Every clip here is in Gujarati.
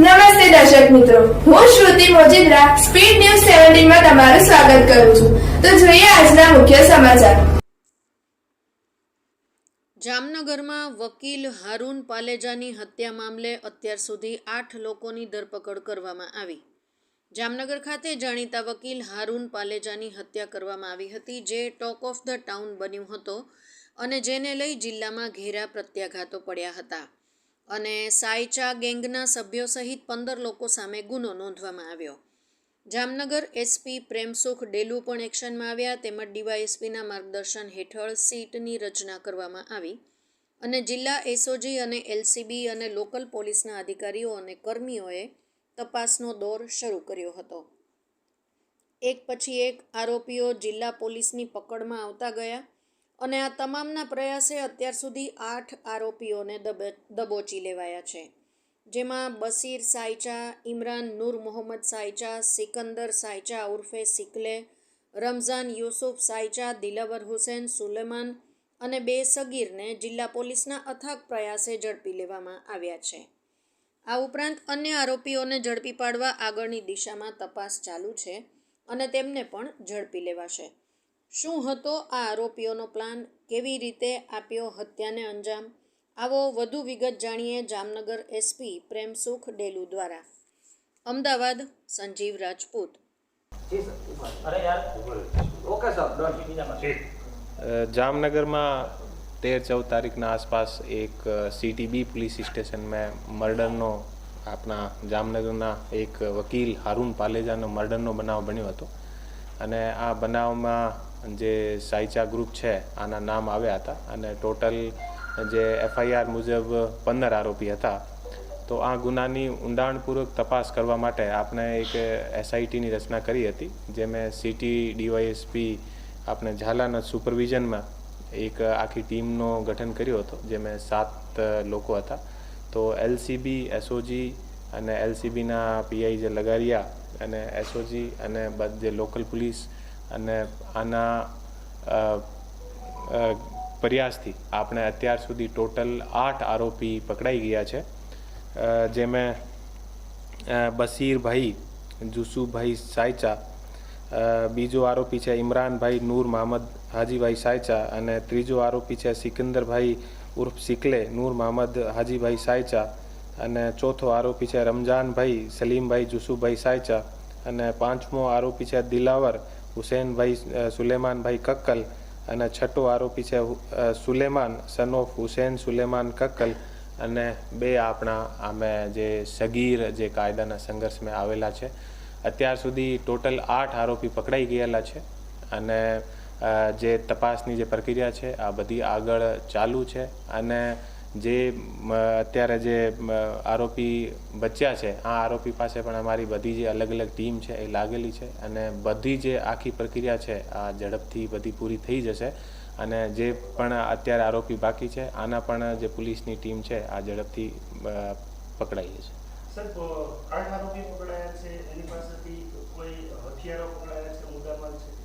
નમસ્તે દર્શક મિત્રો. હું શ્રુતિ મોજીદ્રા, સ્પીડ ન્યૂઝ સેવન્ટીનમાં તમારું સ્વાગત કરું છું. તો જોઈએ આજના મુખ્ય સમાચાર. જામનગરમાં વકીલ હારૂન પાલેજાની હત્યા મામલે અત્યાર સુધી આઠ લોકોની ધરપકડ કરવામાં આવી. જામનગર ખાતે જાણીતા વકીલ હારૂન પાલેજાની હત્યા કરવામાં આવી હતી, જે ટોક ઓફ ધ ટાઉન બન્યું હતો અને જેને લઈ જિલ્લામાં ઘેરા પ્રત્યાઘાતો પડ્યા હતા. અને સાયચા ગેંગના સભ્યો સહિત પંદર લોકો સામે ગુનો નોંધવામાં આવ્યો. જામનગર એસપી પ્રેમસુખ ડેલુ પણ એક્શનમાં આવ્યા તેમજ ડીવાયએસપીના માર્ગદર્શન હેઠળ સીટની રચના કરવામાં આવી અને જિલ્લા એસઓજી અને એલસીબી અને લોકલ પોલીસના અધિકારીઓ અને કર્મીઓએ તપાસનો દોર શરૂ કર્યો હતો. એક પછી એક આરોપીઓ જિલ્લા પોલીસની પકડમાં આવતા ગયા અને આ તમામના પ્રયાસે અત્યાર સુધી આઠ આરોપીઓને દબોચી લેવાયા છે. જેમાં બસીર સાયચા, ઇમરાન નૂર મોહમ્મદ સાયચા, સિકંદર સાયચા ઉર્ફે સિકલે, રમઝાન યુસુફ સાયચા, દિલાવર હુસેન, સુલેમાન અને બે સગીરને જિલ્લા પોલીસના અથાગ પ્રયાસે ઝડપી લેવામાં આવ્યા છે. આ ઉપરાંત અન્ય આરોપીઓને ઝડપી પાડવા આગળની દિશામાં તપાસ ચાલુ છે અને તેમને પણ ઝડપી લેવાશે. શું હતો આ આરોપીઓનો પ્લાન? કેવી રીતે આપ્યો હત્યાને અંજામ? આવો વધુ વિગત જાણીએ જામનગર એસપી પ્રેમસુખ ડેલુ દ્વારા. અમદાવાદ સંજીવ રાજપૂત. જામનગરમાં તેર ચૌદ તારીખના આસપાસ એક સીટીબી પોલીસ સ્ટેશન મેં મર્ડરનો આપણા જામનગરના એક વકીલ હારૂન પાલેજાનો મર્ડરનો બનાવ બન્યો હતો. અને આ બનાવમાં જે સાયચા ગ્રુપ છે, આના નામ આવ્યા હતા અને ટોટલ જે એફઆઈઆર મુજબ પંદર આરોપી હતા. તો આ ગુનાની ઊંડાણપૂર્વક તપાસ કરવા માટે આપણે એક એસઆઈટીની રચના કરી હતી જેમાં સિટી ડીવાયએસપી આપણે ઝાલાના સુપરવિઝનમાં એક આખી ટીમનો ગઠન કર્યો હતો જેમાં સાત લોકો હતા. તો એલસીબી એસઓજી અને એલસીબીના પીઆઈ જે લગારિયા અને એસઓજી અને બધ જે લોકલ પોલીસ અને આના પ્રયાસથી આપણે અત્યાર સુધી ટોટલ આઠ આરોપી પકડાઈ ગયા છે. જેમાં બસીરભાઈ જુસુભાઈ સાયચા બીજો આરોપી છે ઇમરાનભાઈ નૂર મહમદ હાજીભાઈ સાયચા અને ત્રીજો આરોપી છે સિકંદરભાઈ ઉર્ફ સિકલે નૂર મહમદ હાજીભાઈ સાયચા અને ચોથો આરોપી છે રમજાનભાઈ સલીમભાઈ જુસુભાઈ સાયચા અને પાંચમો આરોપી છે દિલાવર હુસેનભાઈ સુલેમાનભાઈ કક્કલ અને છઠ્ઠો આરોપી છે સુલેમાન સન ઓફ હુસેન સુલેમાન કક્કલ અને બે આપણા આમે જે સગીર જે કાયદાના સંઘર્ષમાં આવેલા છે. અત્યાર સુધી ટોટલ આઠ આરોપી પકડાઈ ગયેલા છે અને જે તપાસની જે પ્રક્રિયા છે, આ બધી આગળ ચાલુ છે અને જે અત્યારે જે આરોપી બચ્યા છે, આ આરોપી પાસે પણ અમારી બધી જે અલગ અલગ ટીમ છે એ લાગેલી છે અને બધી જે આખી પ્રક્રિયા છે, આ ઝડપથી બધી પૂરી થઈ જશે અને જે પણ અત્યારે આરોપી બાકી છે, આના પણ જે પોલીસની ટીમ છે, આ ઝડપથી પકડાઈ સર આરોપી પકડાયા છે, એની પાસેથી કોઈ હથિયારો પકડાયા છે મુદ્દામાં છે?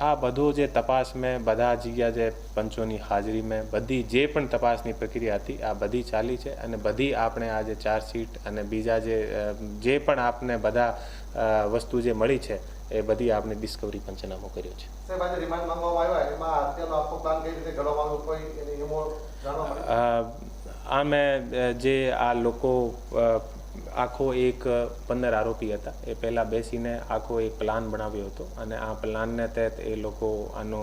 આ બધું જે તપાસ મેં બધા જગ્યા જે પંચોની હાજરી મેં બધી જે પણ તપાસની પ્રક્રિયા હતી આ બધી ચાલી છે અને બધી આપણે આ જે ચાર્જશીટ અને બીજા જે જે પણ આપને બધા વસ્તુ જે મળી છે એ બધી આપણે ડિસ્કવરી પંચનામું કર્યો છે. આ અ, જે આ લોકો આખો એક પંદર આરોપી હતા. એ પહેલાં બેસીને આખો એક પ્લાન બનાવ્યો હતો અને આ પ્લાનને તહેત એ લોકો આનો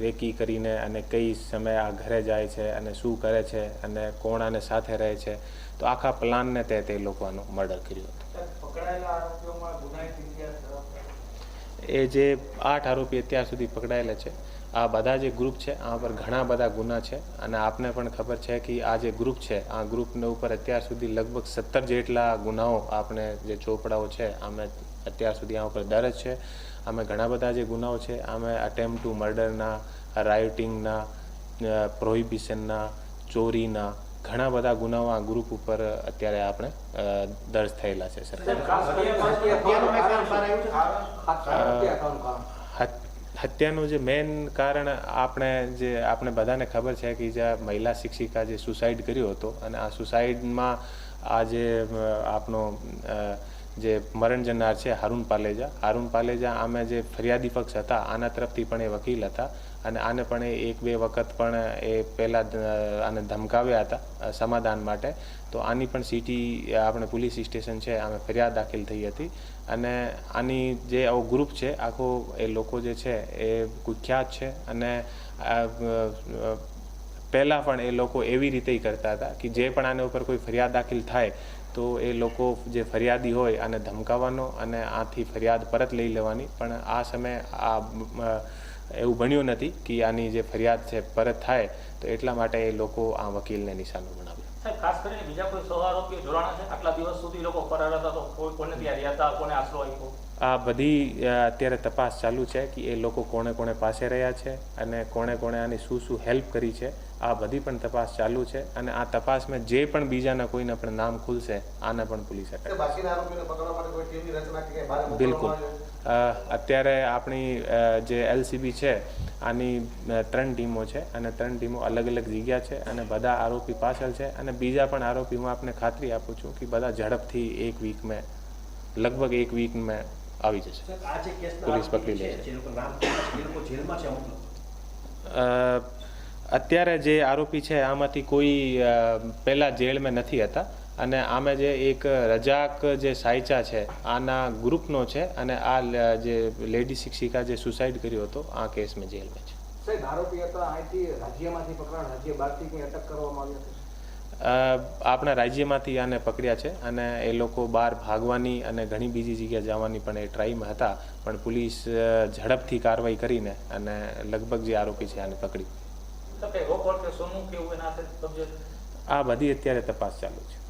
રેકી કરીને અને કઈ સમયે આ ઘરે જાય છે અને શું કરે છે અને કોણ આને સાથે રહે છે. તો આખા પ્લાનને તહેત એ લોકો આનો મર્ડર કર્યું હતો. એ જે આઠ આરોપી અત્યાર સુધી પકડાયેલા છે, આ બધા જે ગ્રુપ છે, આ પર ઘણા બધા ગુના છે અને આપને પણ ખબર છે કે આ જે ગ્રુપ છે, આ ગ્રુપને ઉપર અત્યાર સુધી લગભગ સત્તર જેટલા ગુનાઓ આપણે જે ચોપડાઓ છે આમે અત્યાર સુધી આ ઉપર દરજ છે. આમે ઘણા બધા જે ગુનાઓ છે આમે અટેમ્પ ટુ મર્ડરના રાયોટિંગના પ્રોહિબિશનના ચોરીના ઘણા બધા ગુનાઓ આ ગ્રુપ ઉપર અત્યારે આપણે દર્જ થયેલા છે સરકાર હત- હત્યાનું જે મેઇન કારણ આપણે જે આપણે બધાને ખબર છે કે જે મહિલા શિક્ષિકા જે સુસાઇડ કર્યો હતો અને આ સુસાઇડમાં આ જે અ, જે મરણ જનાર છે હારૂન પાલેજા. હારૂન પાલેજા આમે જે ફરિયાદી પક્ષ હતા, આના તરફથી પણ એ વકીલ હતા અને આને પણ એ એક બે વખત પણ એ પહેલાં આને ધમકાવ્યા હતા સમાધાન માટે. તો આની પણ સિટી આપણે પોલીસ સ્ટેશન છે, આમે ફરિયાદ દાખલ થઈ હતી. અને આની જે આવો ગ્રુપ છે, આખો એ લોકો જે છે, એ કુખ્યાત છે અને પહેલાં પણ એ લોકો એવી રીતે કરતા હતા કે જે પણ આના ઉપર કોઈ ફરિયાદ દાખલ થાય, તો એ લોકો જે ફરિયાદી હોય આને ધમકાવવાનો અને આથી ફરિયાદ પરત લઈ લેવાની. પણ આ સમયે આ એવું બન્યું નથી કે આની જે ફરિયાદ છે પરત થાય, તો એટલા માટે એ લોકો આ વકીલને નિશાનો બનાવ્યો સાહેબ ખાસ કરીને બીજા કોઈ સહ આરોપીઓ જોડાણા છે? આટલા દિવસ સુધી લોકો ફરાર હતા તો કોઈ કોને ત્યાં રહ્યા હતા કોને આશરો આપ્યો? આ બધી અત્યારે તપાસ ચાલુ છે કે એ લોકો કોણે કોણે પાસે રહ્યા છે અને કોણે કોણે આની શું શું હેલ્પ કરી છે આ બધી પણ તપાસ ચાલુ છે અને આ તપાસમાં જે પણ બીજાના કોઈના પણ નામ ખુલશે આને પણ ભૂલી કે અટક બાકીના આરોપીને પકડવા માટે કોઈ ટીમની રચના કે કંઈ બહાર બિલકુલ. અત્યારે આપણી જે એલસીબી છે આની ત્રણ ટીમો છે અને ત્રણ ટીમો અલગ અલગ જગ્યા છે અને બધા આરોપી પાછળ છે અને બીજા પણ આરોપી હું આપને ખાતરી આપું છું કે બધા ઝડપથી એક વીકમાં લગભગ એક વીકમાં આવી જશે. પોલીસ પકડી લે છે, અત્યારે જે આરોપી છે આમાંથી કોઈ પહેલાં જેલ જેલમાં નથી હતા. અને આમે જે એક રજાક જે સાયચા છે આના ગ્રુપનો છે અને આ જે લેડી શિક્ષિકા જે સુસાઇડ કર્યો હતો આ કેસમાં જેલમાં છે. સાહેબ આરોપી હતા અહીંથી રાજ્યમાંથી પકડાણ રાજ્ય બહારથી કંઈ અટક કરવામાં આવી હતી? આપણા રાજ્યમાંથી આને પકડ્યા છે અને એ લોકો બહાર ભાગવાની અને ઘણી બીજી જગ્યાએ જવાની પણ એ ટ્રાઈમાં હતા પણ પોલીસ ઝડપથી કાર્યવાહી કરીને અને લગભગ જે આરોપી છે આને પકડી. આ બધી અત્યારે તપાસ ચાલુ છે.